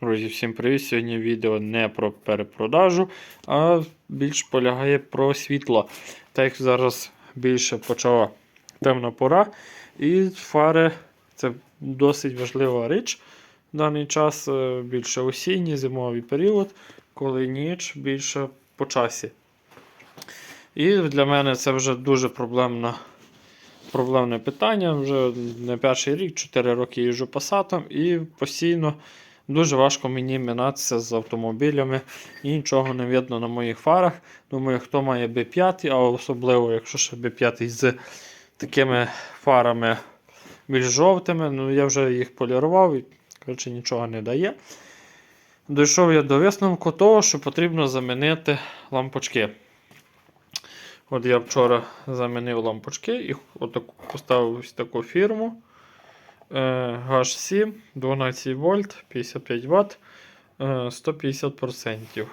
Друзі, всім привіт! Сьогодні відео не про перепродажу, а більш полягає про світло. Так як зараз більше почала темна пора, і фари це досить важлива річ в даний час, е, більше осінній, зимовий період, коли ніч більше по часі. І для мене це вже дуже проблемна. Проблемне питання. Вже не перший рік, 4 роки їжджу пасатом і постійно Дуже важко мені мінатися з автомобілями і нічого не видно на моїх фарах. Думаю, хто має B5, а особливо, якщо ще B5 з такими фарами більш жовтими, ну я вже їх полірував і коротше, нічого не дає. Дійшов я до висновку того, що потрібно замінити лампочки. От я вчора замінив лампочки і поставив ось таку фірму. H7 12 вольт 55 Вт 150%.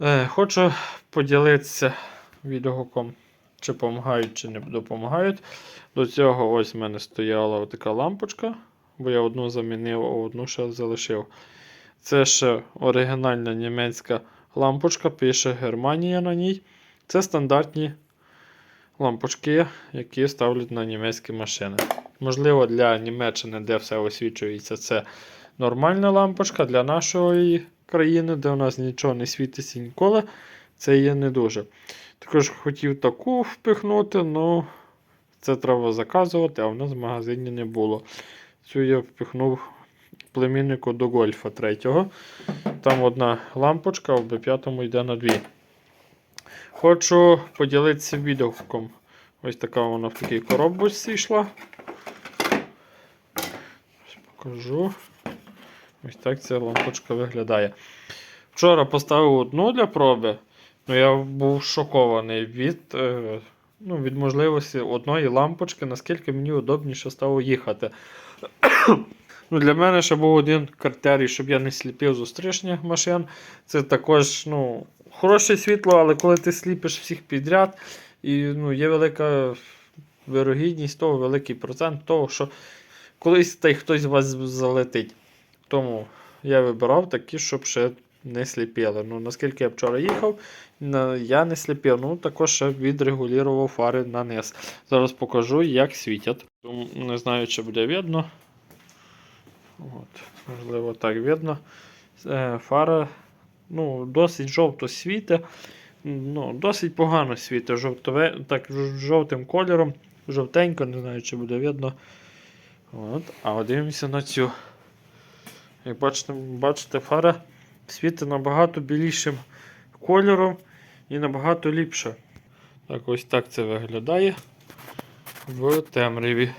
Е, Хочу поділитися відгуком, чи допомагають, чи не допомагають. До цього ось в мене стояла така лампочка, бо я одну замінив, а одну ще залишив. Це ще оригінальна німецька лампочка, пише Германія на ній. Це стандартні лампочки, які ставлять на німецькі машини. Можливо, для Німеччини, де все освічується, це нормальна лампочка. Для нашої країни, де у нас нічого не світиться ніколи, це є не дуже. Також хотів таку впихнути, але це треба заказувати, а в нас в магазині не було. Цю я впихнув племіннику до гольфа 3. Там одна лампочка, в B5 йде на дві. Хочу поділитися відгуком. Ось така вона в такій коробочці йшла. Покажу. Ось так ця лампочка виглядає. Вчора поставив одну для проби, але я був шокований від е, ну, від можливості одної лампочки, наскільки мені удобніше стало їхати. ну, Для мене ще був один критерій, щоб я не сліпив зустрічних машин. Це також ну, хороше світло, але коли ти сліпиш всіх підряд, і ну, є велика вирогідність того, великий процент того, що колись та й хтось вас залетить. Тому я вибирав такі, щоб ще не сліпили. Ну, Наскільки я вчора їхав, я не сліпив. Ну, також ще відрегулював фари на низ. Зараз покажу, як світять. Не знаю, чи буде видно. От, можливо, так видно. Е, Фара ну, досить жовто світить. Ну, досить погано світить жовтове, так, жовтим кольором. Жовтенько, не знаю, чи буде видно. От. А дивимося на цю. Як бачите, бачите, фара світить набагато білішим кольором і набагато ліпше. Так, ось так це виглядає в темряві.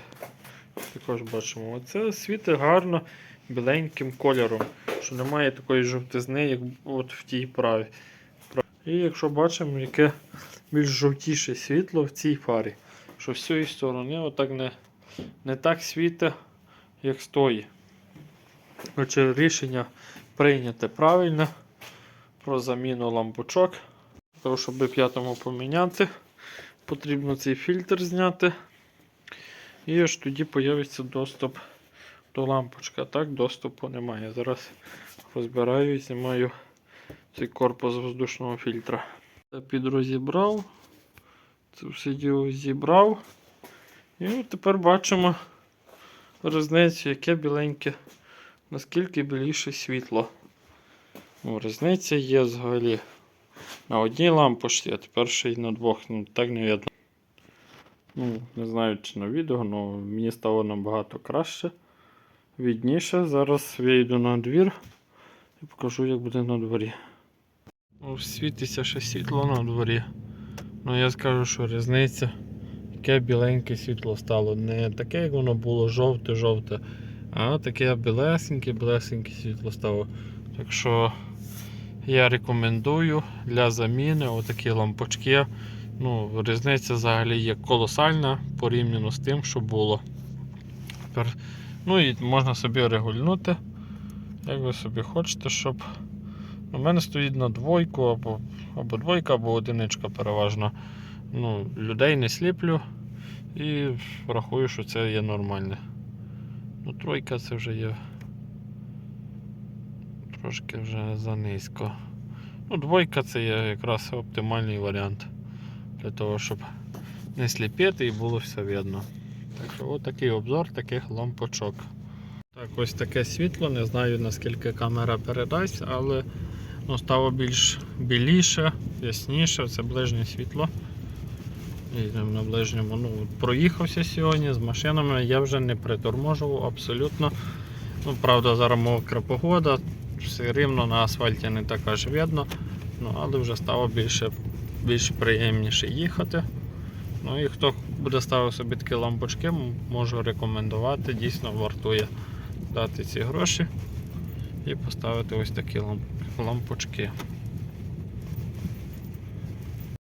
Також бачимо, оце світить гарно біленьким кольором, що немає такої жовтизни, як от в тій праві. І якщо бачимо, яке більш жовтіше світло в цій фарі, що з цієї сторони отак не, не так світить, як з тої. Отже, рішення прийняте правильно про заміну лампочок. Того, щоб п'ятому поміняти, потрібно цей фільтр зняти. І аж тоді з'явиться доступ до лампочки. Так доступу немає. Зараз розбираю і знімаю цей корпус воздушного фільтра. Підрозібрав. Це все діло зібрав. І тепер бачимо різницю, яке біленьке, наскільки біліше світло. Ну, різниця є взагалі на одній лампочці, а тепер ще й на двох. Ну, так не видно. Ну, не знаю, чи на відео, але мені стало набагато краще. Відніше. Зараз вийду на двір і покажу, як буде на дворі. Ну, світиться ще світло на дворі. Ну я скажу, що різниця. Яке біленьке світло стало. Не таке, як воно було жовте-жовте, а таке білесеньке-білесеньке світло стало. Так що я рекомендую для заміни отакі лампочки. Ну, різниця взагалі є колосальна порівняно з тим, що було. Ну і можна собі регульнути, як ви собі хочете, щоб. У мене стоїть на двойку або, або двойка, або одиничка переважно. Ну, людей не сліплю і рахую, що це є нормальне. Ну, тройка це вже є трошки вже занизько. Ну, двойка це є якраз оптимальний варіант для того, щоб не сліпити і було все видно. Так що от такий обзор таких лампочок. Так, ось таке світло. Не знаю наскільки камера передасть, але ну, стало більш біліше, ясніше. Це ближнє світло. Їдемо на ближньому. Ну, проїхався сьогодні з машинами, я вже не приторможував абсолютно. Ну, правда, зараз мокра погода, все рівно на асфальті не так аж видно, ну, але вже стало більше, більш приємніше їхати. Ну і хто буде ставити собі такі лампочки, можу рекомендувати, дійсно вартує дати ці гроші і поставити ось такі лампочки.